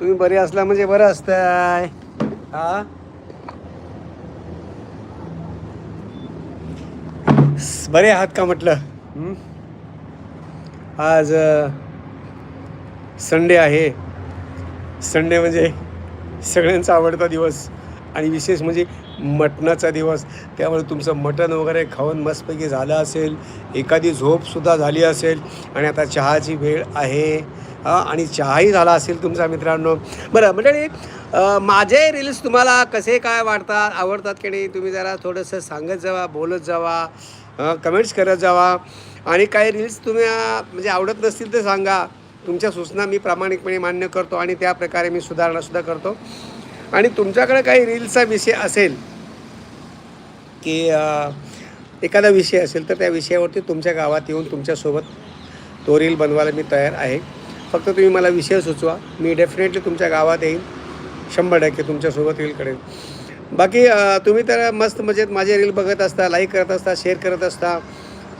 तुम्ही बरे असला म्हणजे बरं असतंय. हा? बरे आहात का म्हटलं? आज संडे आहे. संडे म्हणजे सगळ्यांचा आवडता दिवस आणि विशेष म्हणजे मटणाचा दिवस. त्यामुळे तुमचं मटण वगैरे खाऊन मस्तपैकी झालं असेल. एखादी झोपसुद्धा झाली असेल आणि आता चहाची वेळ आहे. आणि चहाही झाला असेल तुमचा मित्रांनो. बरं मंडळी माझे रील्स तुम्हाला कसे काय वाटतात आवडतात की नाही तुम्ही जरा थोडंसं सांगत जावा बोलत जावा कमेंट्स करत जावा. आणि काही रील्स तुम्ही म्हणजे आवडत नसतील तर सांगा. तुमच्या सूचना मी प्रामाणिकपणे मान्य करतो आणि त्या प्रकारे मी सुधारणासुद्धा करतो. आणि तुमच्याकडे काही रील्सचा विषय असेल की एखादा विषय असेल तर त्या विषयावरती तुमच्या गावात येऊन तुमच्यासोबत तो रील बनवायला मी तयार आहे. फक्त तुम्ही मला विषय सुचवा. मी डेफिनेटली तुमच्या गावात येईन शंभर टक्के तुमच्यासोबत रील करेन. बाकी तुम्ही तर मस्त मजेत माझे रील बघत असता लाईक करत असता शेअर करत असता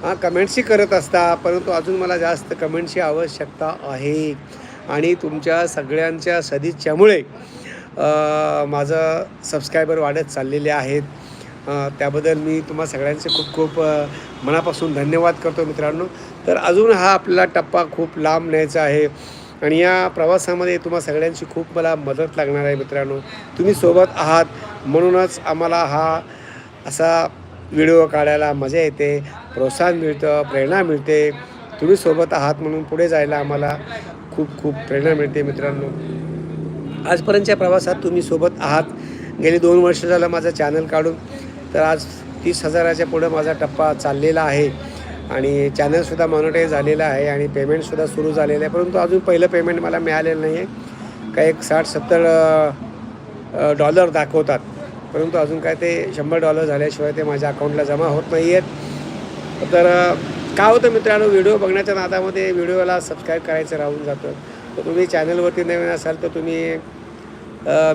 हां कमेंट्सही करत असता परंतु अजून मला जास्त कमेंटची आवश्यकता आहे. आणि तुमच्या सगळ्यांच्या सदिच्छामुळे माझं सबस्क्रायबर वाढत चाललेले आहेत. त्याबद्दल मी तुम्हा सगळ्यांचे खूप खूप मनापासून धन्यवाद करतो मित्रांनो. तर अजून हा आपला टप्पा खूप लांब न्यायचा आहे. आणि या प्रवासामध्ये तुम्हा सगळ्यांची खूप मला मदत लागणार आहे मित्रांनो. तुम्ही सोबत आहात. म्हणूनच आम्हाला हा असा व्हिडिओ काढायला मजा येते. प्रोत्साहन मिळतं प्रेरणा मिळते. तुम्ही सोबत आहात म्हणून पुढे जायला आम्हाला खूप खूप प्रेरणा मिळते मित्रांनो. आजपर्यंतच्या प्रवासात तुम्ही सोबत आहात. गेली दोन वर्ष झालं माझं चॅनल काढून. तर आज तीस हजाराच्या पुढं माझा टप्पा चाललेला आहे. आणि चॅनलसुद्धा मॉनिटाईज झालेलं आहे आणि पेमेंटसुद्धा सुरू झालेलं आहे. परंतु अजून पहिलं पेमेंट मला मिळालेलं नाही आहे काही एक साठ सत्तर डॉलर दाखवतात. परंतु अजून काय ते शंभर डॉलर झाल्याशिवाय ते माझ्या अकाउंटला जमा होत नाही आहेत तर काय होतं मित्रांनो व्हिडिओ बघण्याच्या नादामध्ये व्हिडिओला सबस्क्राईब करायचं राहून जातं. तर तुम्ही चॅनलवरती नवीन असाल तर तुम्ही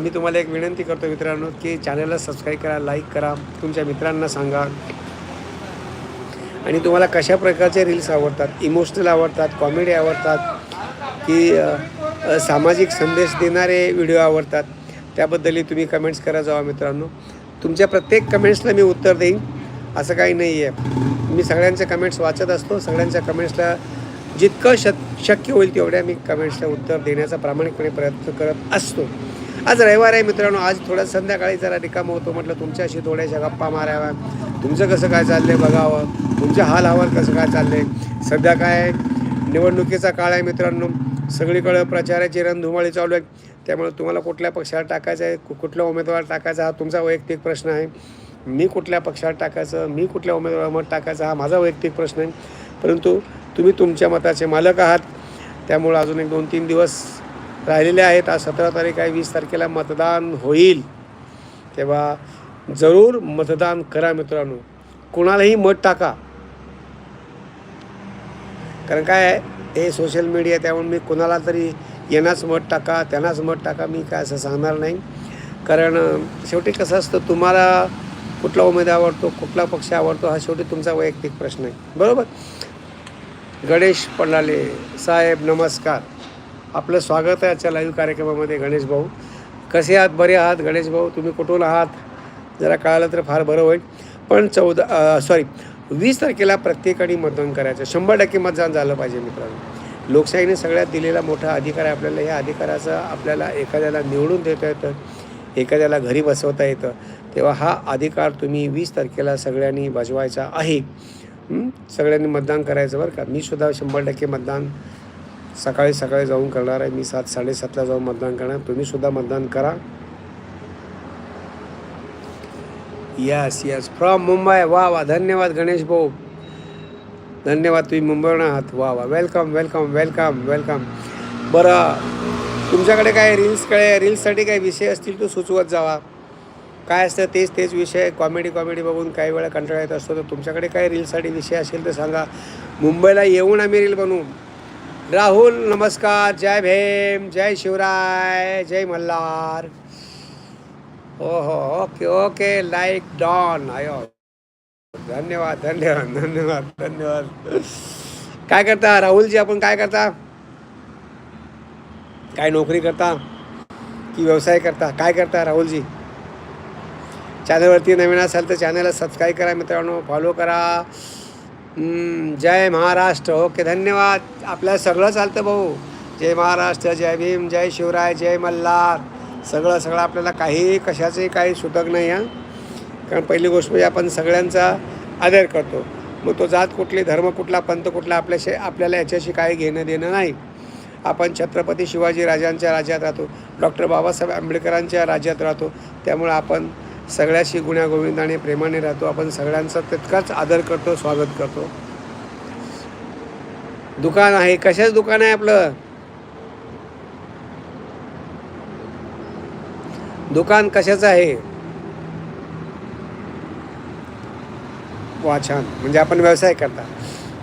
मी तुम्हाला एक विनंती करतो मित्रांनो की चॅनलला सबस्क्राईब करा लाईक करा. तुमच्या मित्रांना सांगा. आणि तुम्हाला कशा प्रकारचे रील्स आवडतात? इमोशनल आवडतात कॉमेडी आवडतात की सामाजिक संदेश देणारे व्हिडिओ आवडतात? त्याबद्दलही तुम्ही कमेंट्स करा जावा मित्रांनो. तुमच्या प्रत्येक कमेंट्सला मी उत्तर देईन. असं काही नाही आहे मी सगळ्यांच्या कमेंट्स वाचत असतो. सगळ्यांच्या कमेंट्सला जितकं शक शक्य होईल तेवढ्या मी कमेंट्सला उत्तर देण्याचा प्रामाणिकपणे प्रयत्न करत असतो. आज रविवार आहे मित्रांनो आज थोडा संध्याकाळी जरा रिकामा होतो म्हटलं तुमच्याशी थोड्याशा गप्पा माराव्या. तुमचं कसं काय चाललं आहे बघावं? तुमच्या हाल हवाल कसं काय चाललं आहे सध्या काय आहे? निवडणुकीचा काळ आहे मित्रांनो. सगळीकडं प्रचाराची रणधुमाळी चालू आहे. त्यामुळे तुम्हाला कुठल्या पक्षाला टाकायचं आहे कुठला कुठल्या उमेदवार टाकायचा हा तुमचा वैयक्तिक प्रश्न आहे. मी कुठल्या पक्षाला टाकायचं मी कुठल्या उमेदवारावर मत टाकायचा हा माझा वैयक्तिक प्रश्न आहे. परंतु तुम्ही तुमच्या मताचे मालक आहात. त्यामुळं अजून एक दोन तीन दिवस राहिलेले आहेत. आज सतरा तारीख आहे. वीस तारखेला मतदान होईल. तेव्हा जरूर मतदान करा मित्रांनो. कोणालाही मत टाका. कारण काय आहे? हे सोशल मीडिया त्यामुळे मी कोणाला तरी यांनाच मत टाका त्यांनाच मत टाका. मी काय असं सांगणार नाही. कारण शेवटी कसं असतं तुम्हाला कुठला उमेदवार आवडतो कुठला पक्ष आवडतो हा शेवटी तुमचा वैयक्तिक प्रश्न आहे. बरोबर? गणेश पंडाले साहेब नमस्कार. आपलं स्वागत आहे आजच्या लाईव्ह कार्यक्रमामध्ये गणेश भाऊ. कसे आहात? बरे आहात? गणेश भाऊ तुम्ही कुठून आहात? जरा कळालं तर फार बरं होईल. पण चौदा सॉरी वीस तारखेला प्रत्येकाने मतदान करायचं. शंभर टक्के मतदान झालं पाहिजे मित्रांनो. लोकशाहीने सगळ्यात दिलेला मोठा अधिकार आहे आपल्याला. या अधिकाराचा आपल्याला एखाद्याला निवडून देता येतं एखाद्याला घरी बसवता येतं. तेव्हा हा अधिकार तुम्ही वीस तारखेला सगळ्यांनी बजवायचा आहे. सगळ्यांनी मतदान करायचं बरं का? मी सुद्धा शंभर टक्के मतदान सकाळी सकाळी जाऊन करणार आहे. मी सात साडेसातला जाऊन मतदान करणार. तुम्ही सुद्धा मतदान करा. यस यस फ्रॉम मुंबई वा वा धन्यवाद गणेश भाऊ. धन्यवाद तुम्ही मुंबईवर आहात. वा वा वेलकम वेलकम वेलकम वेलकम बरं तुमच्याकडे काय रील्स काय रील्ससाठी काही विषय असतील तो सुचवत जावा. काय असतं तेच तेच विषय. कॉमेडी कॉमेडी बघून काही वेळा कंटाळा येत असतो. तर तुमच्याकडे काय रील्ससाठी विषय असेल तर सांगा. मुंबईला येऊन आम्ही रील बनवू. राहुल नमस्कार जय भीम जय शिवराय जय मल्हार। ओहो हो ओके ओके लाईक डॉन आयो। धन्यवाद धन्यवाद धन्यवाद धन्यवाद। काय करता? राहुलजी आपण काय करता? काय नोकरी करता? की व्यवसाय करता? काय करता राहुलजी? चॅनलवरती नवीन असाल तर चॅनलला सबस्क्राईब करा मित्रांनो फॉलो करा. जय महाराष्ट्र. ओके धन्यवाद. आपल्याला सगळं चालतं भाऊ. जय महाराष्ट्र जय भीम जय शिवराय जय मल्हार. सगळं सगळं आपल्याला काही कशाचंही काही सुटक नाही हां. कारण पहिली गोष्ट म्हणजे आपण सगळ्यांचा आदर करतो. मग तो जात कुठली धर्म कुठला पंथ कुठला आपल्याशी आपल्याला याच्याशी काही घेणं देणं नाही. आपण छत्रपती शिवाजी राजांच्या राज्यात राहतो. डॉक्टर बाबासाहेब आंबेडकरांच्या राज्यात राहतो. त्यामुळे आपण सगळ्याशी गुण्यागोविंदाने प्रेमाने राहतो. आपण सगळ्यांचा तितकाच आदर करतो स्वागत करतो. दुकान आहे. कशाच दुकान आहे आपलं? दुकान कशाचं आहे? वा छान. म्हणजे आपण व्यवसाय करता.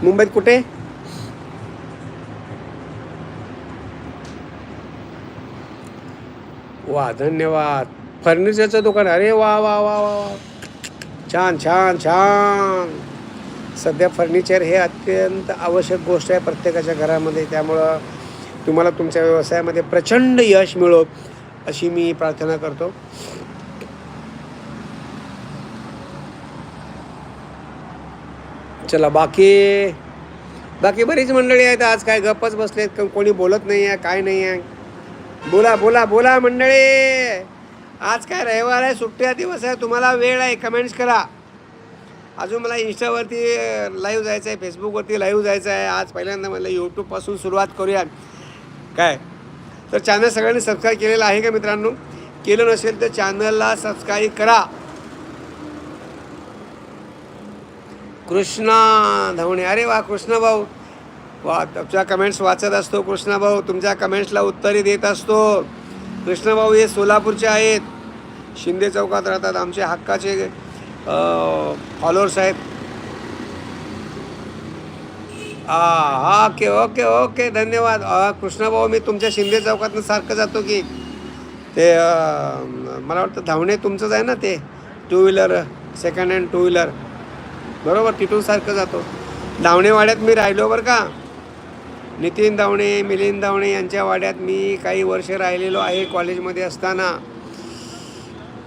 मुंबईत कुठे? वा धन्यवाद. फर्निचरचं दुकान. अरे वा वा वा वा वा. छान छान छान. सध्या फर्निचर हे अत्यंत आवश्यक गोष्ट आहे प्रत्येकाच्या घरामध्ये. त्यामुळं तुम्हाला तुमच्या व्यवसायामध्ये प्रचंड यश मिळो अशी मी प्रार्थना करतो. चला बाकी बाकी बरीच मंडळी आहेत आज. काय गप्पच बसलेत कोणी बोलत नाही आहे काय नाही आहे बोला बोला बोला मंडळी. आज काय रविवार आहे सुट्ट्या दिवस आहे तुम्हाला वेळ आहे कमेंट्स करा. अजून मला इंस्टावरती लाईव्ह जायचं आहे फेसबुकवरती लाईव्ह जायचं आहे. आज पहिल्यांदा मला यूट्यूबपासून सुरुवात करूया काय? तर चॅनल सगळ्यांनी सबस्क्राईब केलेलं आहे का मित्रांनो? केलं नसेल तर चॅनलला सबस्क्राईब करा. कृष्णा धवणे. अरे वा कृष्णा भाऊ. वा तुमच्या कमेंट्स वाचत असतो कृष्णा भाऊ. तुमच्या कमेंट्सला उत्तरे देत असतो. कृष्णभाऊ हे सोलापूरचे आहेत. शिंदे चौकात राहतात. आमचे हक्काचे फॉलोअर्स आहेत. हा ओके ओके ओके धन्यवाद. कृष्णभाऊ मी तुमच्या शिंदे चौकातनं सारखं जातो की ते मला वाटतं धावणे तुमचंच आहे ना ते? Two wheeler second hand two wheeler बरोबर तिथून सारखं जातो. धावणेवाड्यात मी राहिलो बरं का? नितीन दावणे मिलिंद दावणे यांच्या वाड्यात मी काही वर्ष राहिलेलो आहे कॉलेजमध्ये असताना.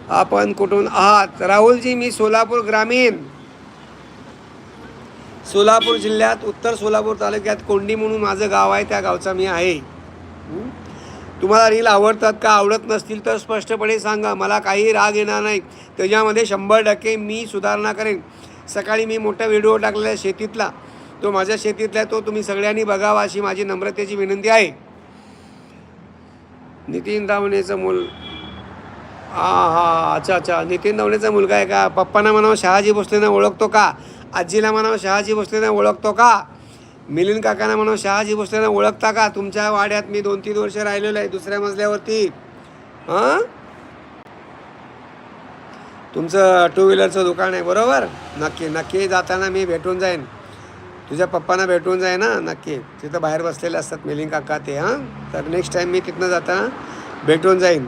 आपण कुठून आहात? राहुलजी मी सोलापूर ग्रामीण. सोलापूर जिल्ह्यात उत्तर सोलापूर तालुक्यात कोंडी म्हणून माझं गाव आहे त्या गावचा मी आहे. तुम्हाला रील आवडतात का आवडत नसतील तर स्पष्टपणे सांगा. मला काही राग येणार नाही. त्याच्यामध्ये शंभर टक्के मी सुधारणा करेन. सकाळी मी मोठा व्हिडिओ टाकलेला शेतीतला. तो माझ्या शेतीतला तो तुम्ही सगळ्यांनी बघावा अशी माझी नम्रतेची विनंती आहे. नितीन दावणेचं मूल. हा हा अच्छा अच्छा. नितीन दावणेचा मुलगा आहे का? पप्पांना म्हणावं शहाजी भोसलेंना ओळखतो का? आजीला म्हणावं शहाजी भोसलेंना ओळखतो का? मिलिंद काकांना म्हणावं शहाजी भोसलेंना ओळखता का? तुमच्या वाड्यात मी दोन तीन वर्ष राहिलेलो आहे दुसऱ्या मजल्यावरती. हां? तुमचं टू व्हीलरचं दुकान आहे बरोबर? नक्की नक्की जाताना मी भेटून जाईन. तुझ्या पप्पांना भेटून जाय ना नक्की. तिथं बाहेर बसलेले असतात मिलिंग काका ते हां. तर नेक्स्ट टाईम मी तिथनं जाताना भेटून जाईन.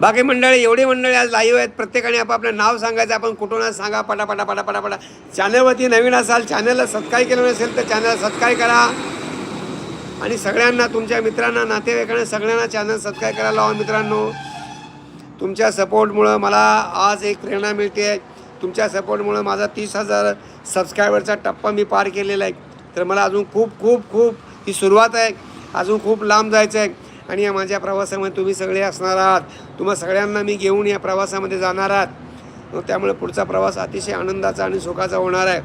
बाकी मंडळी एवढी मंडळी आज लाईव्ह आहेत. प्रत्येकाने आपापलं नाव सांगायचं आपण कुठून आज सांगा पटापटा पटापटा पटा चॅनलवरती नवीन असाल चॅनलला सबस्क्राईब केलं नसेल तर चॅनलला सबस्क्राईब करा. आणि सगळ्यांना तुमच्या मित्रांना नातेवाईकांना सगळ्यांना चॅनल सबस्क्राईब करायला लावा मित्रांनो. तुमच्या सपोर्टमुळं मला आज एक प्रेरणा मिळते तुमच्या सपोर्टमुळं माझा तीस हजार सबस्क्रायबरचा टप्पा मी पार केलेला आहे. तर मला अजून खूप खूप खूप ही सुरुवात आहे. अजून खूप लांब जायचं आहे. आणि या माझ्या प्रवासामध्ये तुम्ही सगळे असणार आहात. तुम्हा सगळ्यांना मी घेऊन या प्रवासामध्ये जाणार आहात. त्यामुळे पुढचा प्रवास अतिशय आनंदाचा आणि सुखाचा होणार आहे.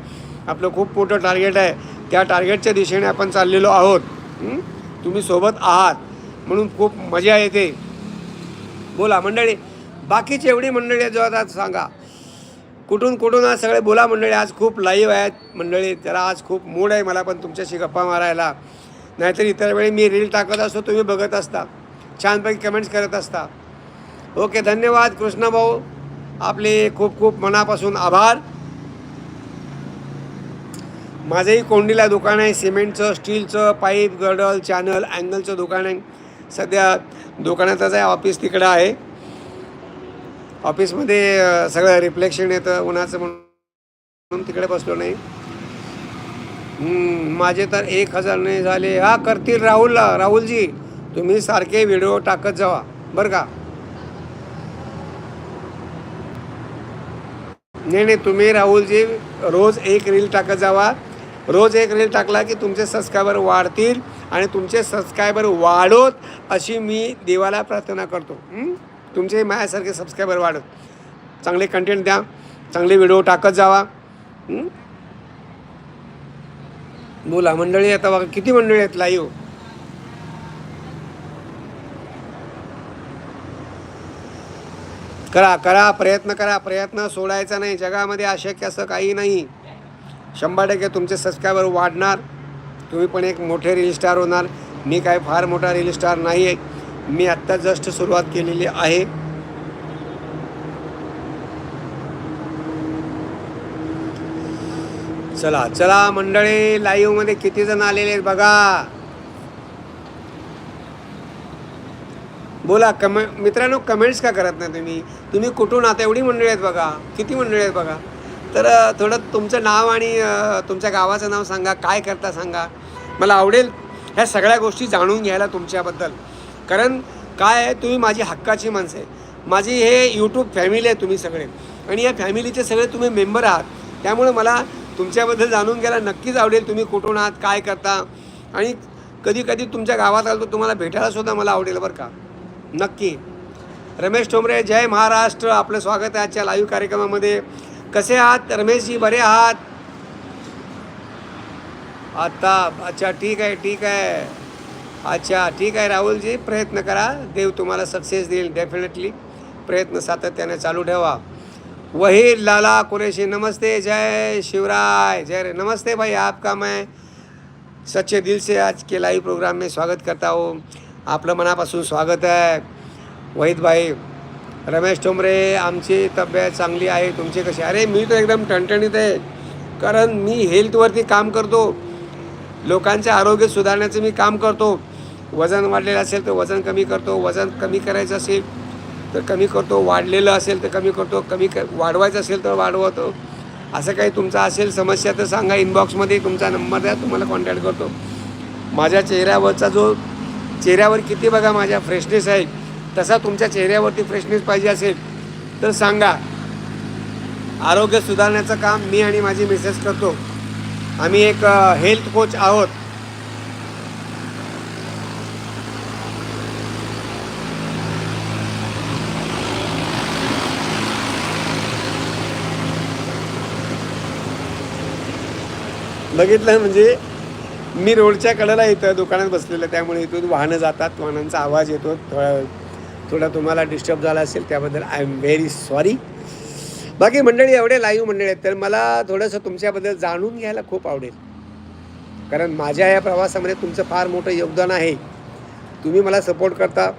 आपलं खूप मोठं टार्गेट आहे. त्या टार्गेटच्या दिशेने आपण चाललेलो आहोत. तुम्ही सोबत आहात. म्हणून खूप मजा येते. बोला मंडळी बाकीची एवढी मंडळी आहे जो आता सांगा. कुठून कुठून आज सगळे बोला मंडळी आज खूप लाईव्ह आहेत. मंडळी जरा आज खूप मूड आहे मला पण तुमच्याशी गप्पा मारायला. नाहीतर इतर वेळी मी रील टाकत असतो तुम्ही बघत असता. छानपैकी कमेंट्स करत असता. ओके धन्यवाद कृष्णभाऊ आपले खूप खूप मनापासून आभार. माझंही कोंडीला दुकान आहे सिमेंटचं स्टीलचं पाईप गडल चॅनल अँगलचं दुकान आहे. सध्या दुकानातच आहे ऑफिस तिकडं आहे. ऑफिसमध्ये सगळं रिफ्लेक्शन येतं उन्हाचं म्हणून तिकडे बसलो नाही. माझे तर एक हजार नाही झाले. हा करतील राहुलला. राहुलजी तुम्ही सारखे व्हिडिओ टाकत जावा बरं का? नाही नाही तुम्ही राहुलजी रोज एक रील टाकत जावा. रोज एक रील टाकला की तुमचे सबस्क्रायबर वाढतील आणि तुमचे सबस्क्रायबर वाढोत अशी मी देवाला प्रार्थना करतो. तुमचे माझ्यासारखे सबस्क्रायबर वाढत चांगले कंटेंट द्या चांगले व्हिडिओ टाकत जावा. बोला मंडळी आता बघा किती मंडळी आहेत लाईव्ह करा करा प्रयत्न करा प्रयत्न सोडायचा नाही. जगामध्ये अशक्य असं काही नाही. शंभर टक्के तुमचे सबस्क्रायबर वाढणार. तुम्ही पण एक मोठे रील स्टार होणार. मी काय फार मोठा रील स्टार नाही आहे मी आत्ता जस्ट सुरुवात केलेली आहे. चला चला मंडळी लाईव्हमध्ये किती जण आलेले आहेत बघा. बोला कम मित्रांनो कमेंट्स का करत नाही तुम्ही? तुम्ही कुठून? आता एवढी मंडळी आहेत बघा. किती मंडळी आहेत बघा? तर थोडं तुमचं नाव आणि तुमच्या गावाचं नाव सांगा काय करता सांगा. मला आवडेल ह्या सगळ्या गोष्टी जाणून घ्यायला तुमच्याबद्दल. कारण काय आहे तुम्ही माझी हक्काची माणसं आहे. माझी हे यूट्यूब फॅमिली आहे तुम्ही सगळे. आणि या फॅमिलीचे सगळे तुम्ही मेंबर आहात. त्यामुळे मला तुमच्याबद्दल जाणून घ्यायला नक्कीच आवडेल तुम्ही कुठून आहात काय करता. आणि कधी कधी तुमच्या गावात आलो तर तुम्हाला भेटायला सुद्धा मला आवडेल बरं का. नक्की. रमेश ठोंबरे जय महाराष्ट्र. आपलं स्वागत आहे आजच्या लाईव्ह कार्यक्रमामध्ये. कसे आहात? रमेशजी बरे आहात? आता अच्छा ठीक आहे ठीक आहे. अच्छा ठीक आहे राहुलजी. प्रयत्न करा. देव तुम्हाला सक्सेस देईल डेफिनेटली प्रयत्न सातत्याने चालू ठेवा. वही लाला कुरेशी नमस्ते. जय शिवराय. जय रे. नमस्ते भाई आपका मैं सच्चे दिल से आज के लाइव प्रोग्राम में स्वागत करता हूँ. आपलं मनापासून स्वागत आहे वहीद भाई रमेश ठोंबरे आमची तब्येत चांगली आहे. तुमची कशी अरे मी तर एकदम टणटणीत आहे. कारण मी हेल्थवरती काम करतो. लोकांचे आरोग्य सुधारण्याचं मी काम करतो. वजन वाढलेलं असेल तर वजन कमी करतो वजन कमी करायचं असेल तर कमी करतो वाढलेलं असेल तर कमी करतो कमी क वाढवायचं असेल तर वाढवतो. असं काही तुमचा असेल समस्या तर सांगा इनबॉक्समध्ये तुमचा नंबर द्या तुम्हाला कॉन्टॅक्ट करतो. माझ्या चेहऱ्यावरचा जो चेहऱ्यावर किती बघा माझ्या फ्रेशनेस आहे तसा तुमच्या चेहऱ्यावरती फ्रेशनेस पाहिजे असेल तर सांगा. आरोग्य सुधारण्याचं काम मी आणि माझी मिसेस करतो. आम्ही एक हेल्थ कोच आहोत. बघितलं म्हणजे मी रोडच्या कडेला इथं दुकानात बसलेलं आहे, त्यामुळे इथून वाहनं जातात वाहनांचा आवाज येतो थोडा थोडा तुम्हाला डिस्टर्ब झाला असेल त्याबद्दल आय एम व्हेरी सॉरी बाकी मंडळी एवढे लाईव्ह मंडळी आहेत तर मला थोडंसं तुमच्याबद्दल जाणून घ्यायला खूप आवडेल. कारण माझ्या या प्रवासामध्ये तुमचं फार मोठं योगदान आहे. तुम्ही मला सपोर्ट करता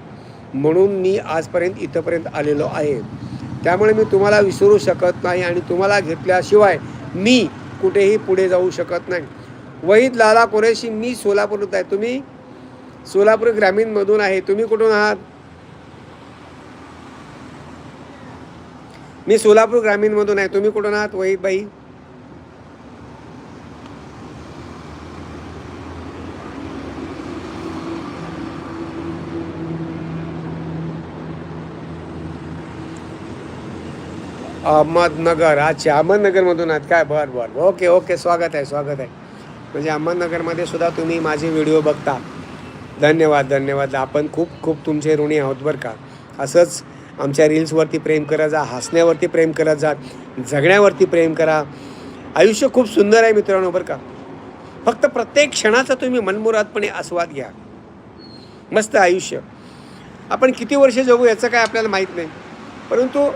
म्हणून मी आजपर्यंत इथंपर्यंत आलेलो आहे. त्यामुळे मी तुम्हाला विसरू शकत नाही आणि तुम्हाला घेतल्याशिवाय मी कुठेही पुढे जाऊ शकत नाही. वहीद लाला कुरेशी मी सोलापूरत आहे. तुम्ही सोलापूर ग्रामीणमधून आहे. तुम्ही कुठून आहात? मी सोलापूर ग्रामीणमधून आहे. तुम्ही कुठून आहात वहीद बाई अहमदनगर. अच्छा अहमदनगरमधून आहात. काय बरं बरं ओके ओके स्वागत आहे स्वागत आहे. म्हणजे अहमदनगरमध्ये सुद्धा तुम्ही माझे व्हिडिओ बघता. धन्यवाद धन्यवाद. आपण खूप खूप तुमचे ऋणी आहोत बरं का. असंच आमच्या रील्सवरती प्रेम करत जा हसण्यावरती प्रेम करत जा जगण्यावरती प्रेम करा. आयुष्य खूप सुंदर आहे मित्रांनो बरं का. फक्त प्रत्येक क्षणाचा तुम्ही मनमुरादपणे आस्वाद घ्या. मस्त आयुष्य. आपण किती वर्ष जगू याचं काय आपल्याला माहीत नाही. परंतु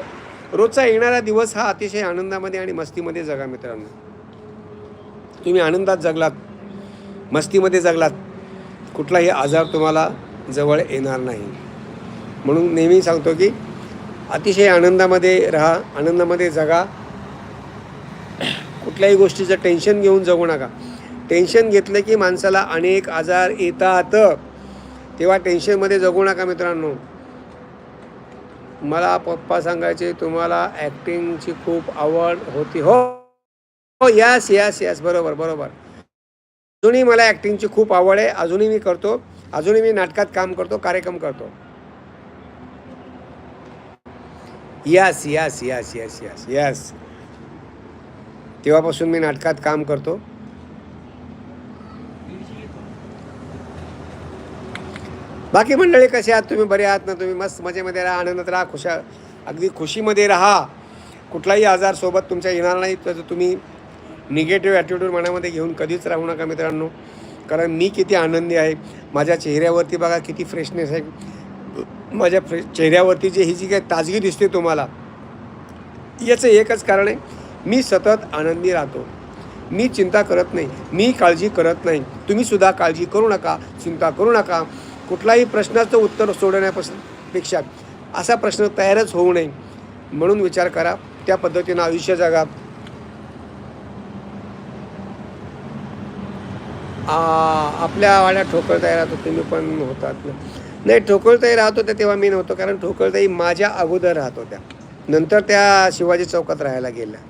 रोजचा येणारा दिवस हा अतिशय आनंदामध्ये आणि मस्तीमध्ये जगा मित्रांनो. तुम्ही आनंदात जगलात मस्तीमध्ये जगलात कुठलाही आजार तुम्हाला जवळ येणार नाही. म्हणून नेहमी सांगतो की अतिशय आनंदामध्ये राहा आनंदामध्ये जगा. कुठल्याही गोष्टीचं टेन्शन घेऊन जगू नका. टेन्शन घेतलं की माणसाला अनेक आजार येतात. तेव्हा टेन्शनमध्ये जगू नका मित्रांनो. मला पप्पा सांगायचे तुम्हाला ॲक्टिंगची खूप आवड होती. हो हो यस यस यस बरोबर बरोबर. अजूनही मला ॲक्टिंगची खूप आवड आहे. अजूनही मी करतो. अजूनही मी नाटकात काम करतो कार्यक्रम करतो. Yes yes yes yes yes yes तेव्हापासून मी नाटकात काम करतो. बाकी मंडळी कसे आहात? तुम्ही बरे आहात ना? तुम्ही मस्त मजेमध्ये राहा आनंदात राहा खुशा अगदी खुशीमध्ये राहा. कुठलाही आजार सोबत तुमच्या येणार नाही तर तुम्ही निगेटिव्ह ॲटिट्यूड मनामध्ये घेऊन कधीच राहू नका मित्रांनो. कारण मी किती आनंदी आहे. माझ्या चेहऱ्यावरती बघा किती फ्रेशनेस आहे. माझ्या फ्रे चेहऱ्यावरती जे ही जी काही ताजगी दिसते तुम्हाला याचं एकच कारण आहे मी सतत आनंदी राहतो. मी चिंता करत नाही. मी काळजी करत नाही. तुम्हीसुद्धा काळजी करू नका चिंता करू नका. कुठलाही प्रश्नाचं उत्तर सोडवण्यापासून पेक्षा असा प्रश्न तयारच होऊ नये म्हणून विचार करा. त्या पद्धतीनं आयुष्य जगा. आपल्या वाड्या ठोकळताही राहतो तुम्ही पण होतात नाही ठोकळताही राहत होत्या तेव्हा मी नव्हतो कारण ठोकळताई माझ्या अगोदर राहत होत्या. नंतर त्या शिवाजी चौकात राहायला गेल्या.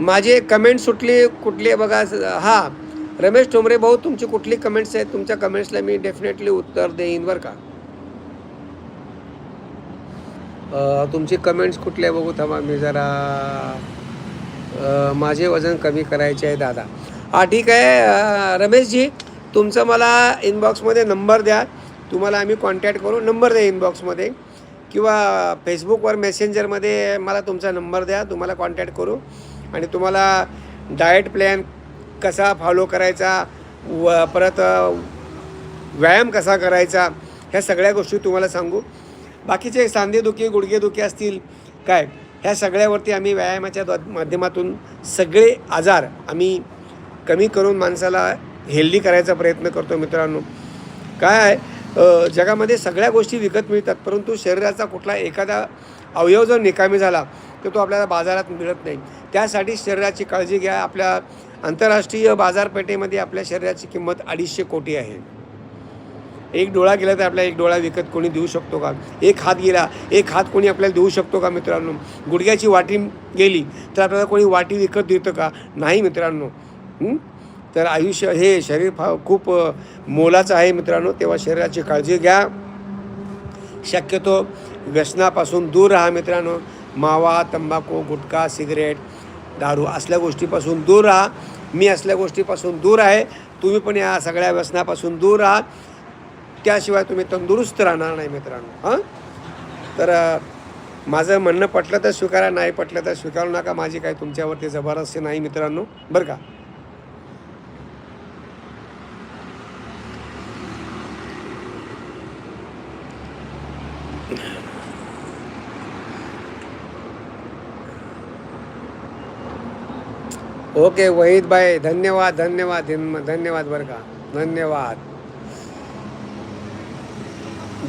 माझे कमेंट सुटली कुठली आहे बघा. हां रमेश ठोंबरे भाऊ तुमची कुठली कमेंट्स आहेत? तुमच्या कमेंट्सला मी डेफिनेटली उत्तर देईन बरं का. तुमची कमेंट्स कुठले बघू? थांबा मी जरा माझे वजन कमी करायचे आहे दादा. हा ठीक आहे. रमेशजी तुमचं मला इनबॉक्समध्ये नंबर द्या. तुम्हाला आम्ही कॉन्टॅक्ट करू. नंबर द्या इनबॉक्समध्ये किंवा फेसबुकवर मेसेंजरमध्ये मला तुमचा नंबर द्या. तुम्हाला कॉन्टॅक्ट करू. आणि तुम्हाला डाएट प्लॅन कसा फॉलो करायचा व परत व्यायाम कसा करायचा ह्या सगळ्या गोष्टी तुम्हाला सांगू. बाकीचे सांधेदुखी गुडघेदुखी असतील काय ह्या सगळ्यावरती आम्ही व्यायामाच्या माध्यमातून सगळे आजार आम्ही कमी करून माणसाला हेल्दी करायचा प्रयत्न करतो मित्रांनो. काय जगामध्ये सगळ्या गोष्टी विकत मिळतात परंतु शरीराचा कुठला एखादा अवयव जर निकामी झाला तर तो आपल्याला बाजारात मिळत नाही. त्यासाठी शरीराची काळजी घ्या आपल्या आंतरराष्ट्रीय बाजारपेठेमध्ये आपल्या शरीराची किंमत अडीचशे कोटी आहे. एक डोळा गेला तर आपल्याला एक डोळा विकत कोणी देऊ शकतो का? एक हात गेला एक हात कोणी आपल्याला देऊ शकतो का मित्रांनो? गुडघ्याची वाटी गेली तर आपल्याला कोणी वाटी विकत देतं का? नाही मित्रांनो. तर आयुष्य हे शरीर फा खूप मोलाचं आहे मित्रांनो. तेव्हा शरीराची काळजी घ्या. शक्यतो व्यसनापासून दूर राहा मित्रांनो. मावा तंबाखू गुटखा सिगरेट दारू असल्या गोष्टीपासून दूर राहा. मी असल्या गोष्टीपासून दूर आहे. तुम्ही पण या सगळ्या व्यसनापासून दूर राहा. त्याशिवाय तुम्ही तंदुरुस्त राहणार नाही मित्रांनो हां? तर माझं म्हणणं पटलं तर स्वीकारा नाही पटलं तर स्वीकारू नका. माझी काही तुमच्यावरती जबरदस्ती नाही मित्रांनो बरं का? ओके वहीद भाई धन्यवाद धन्यवाद धन्यवाद बरं का. धन्यवाद.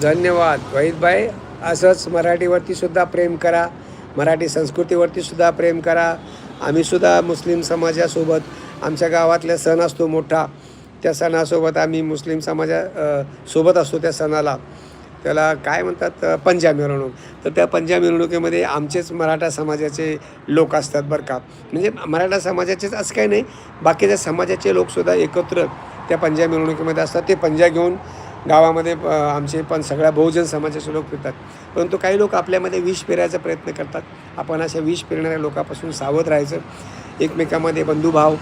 धन्यवाद. वहीद भाई असंच मराठीवरती सुद्धा प्रेम करा. मराठी संस्कृतीवरती सुद्धा प्रेम करा. आम्ही सुद्धा मुस्लिम समाजासोबत आमच्या गावातल्या सण असतो मोठा. त्या सणासोबत आम्ही मुस्लिम समाजा सोबत असतो त्या सणाला. त्याला काय म्हणतात पंजाब पंजा मिरवणूक. तर त्या पंजा मिरवणुकीमध्ये आमचेच मराठा समाजाचे लोक असतात बरं का. म्हणजे मराठा समाजाचेच असं काही नाही बाकीच्या समाजाचे लोकसुद्धा एकत्र त्या पंजा मिरवणुकीमध्ये असतात. ते पंजा घेऊन गावामध्ये आमचे पण सगळ्या बहुजन समाजाचे लोक फिरतात. परंतु काही लोक आपल्यामध्ये विष पेरायचा प्रयत्न करतात. आपण अशा विष पेरणाऱ्या लोकांपासून सावध राहायचं. एकमेकामध्ये बंधुभाव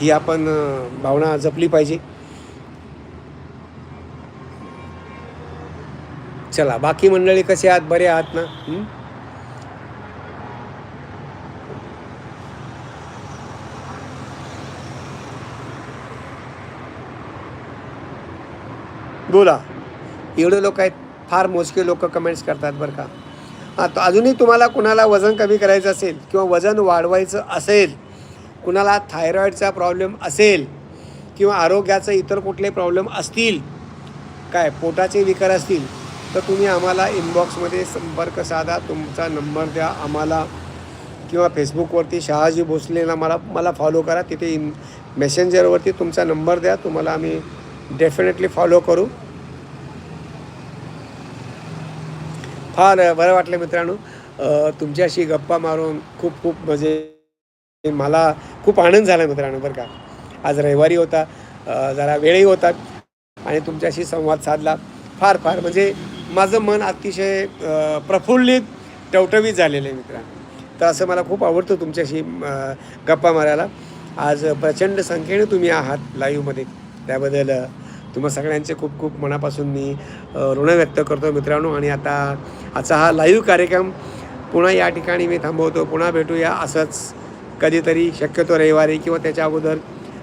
ही आपण भावना जपली पाहिजे. चला बाकी मंडळी कसे आहात? बरे आहात ना? बोला. एवढे लोक आहेत फार मोजके लोक कमेंट्स करतात बरं का. हां तर अजूनही तुम्हाला कुणाला वजन कमी करायचं असेल किंवा वजन वाढवायचं असेल कुणाला थायरॉईडचा प्रॉब्लेम असेल किंवा आरोग्याचं इतर कुठले प्रॉब्लेम असतील काय पोटाचे विकार असतील तर तुम्ही आम्हाला इनबॉक्समध्ये संपर्क साधा तुमचा नंबर द्या आम्हाला किंवा फेसबुकवरती शहाजी भोसलेला मला मला फॉलो करा. तिथे इन मेसेंजरवरती तुमचा नंबर द्या तुम्हाला आम्ही डेफिनेटली फॉलो करू. फार बरं वाटलं मित्रांनो. तुमच्याशी गप्पा मारून खूप खूप म्हणजे मला खूप आनंद झाला मित्रांनो बरं का. आज रविवारी होता. जरा वेळही होता आणि तुमच्याशी संवाद साधला. फार फार म्हणजे माझं मन अतिशय प्रफुल्लित टवटवीत झालेलं आहे मित्रांनो तर असं मला खूप आवडतं तुमच्याशी गप्पा मारायला. आज प्रचंड संख्येने तुम्ही आहात लाईव्हमध्ये त्याबद्दल तुम्हा सगळ्यांचे खूप खूप मनापासून मी ऋण व्यक्त करतो मित्रांनो. आणि आता आजचा हा लाईव्ह कार्यक्रम पुन्हा या ठिकाणी मी थांबवतो. पुन्हा भेटूया. असंच कधीतरी शक्यतो रविवारी किंवा त्याच्या अगोदर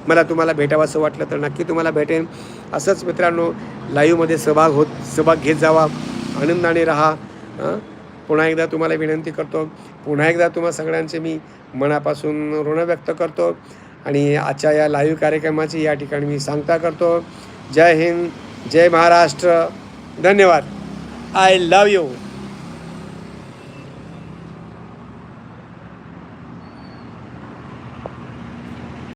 मला तुम्हाला भेटावंसं वाटलं तर नक्की तुम्हाला भेटेन. असंच मित्रांनो लाईव्हमध्ये सहभाग होत सहभाग घेत जावा. आनंदाने राहा. पुन्हा एकदा तुम्हाला विनंती करतो. पुन्हा एकदा तुम्हा सगळ्यांचे मी मनापासून ऋण व्यक्त करतो. आणि आजच्या या लाईव्ह कार्यक्रमाची या ठिकाणी मी सांगता करतो. जय हिंद जय महाराष्ट्र. धन्यवाद. I love you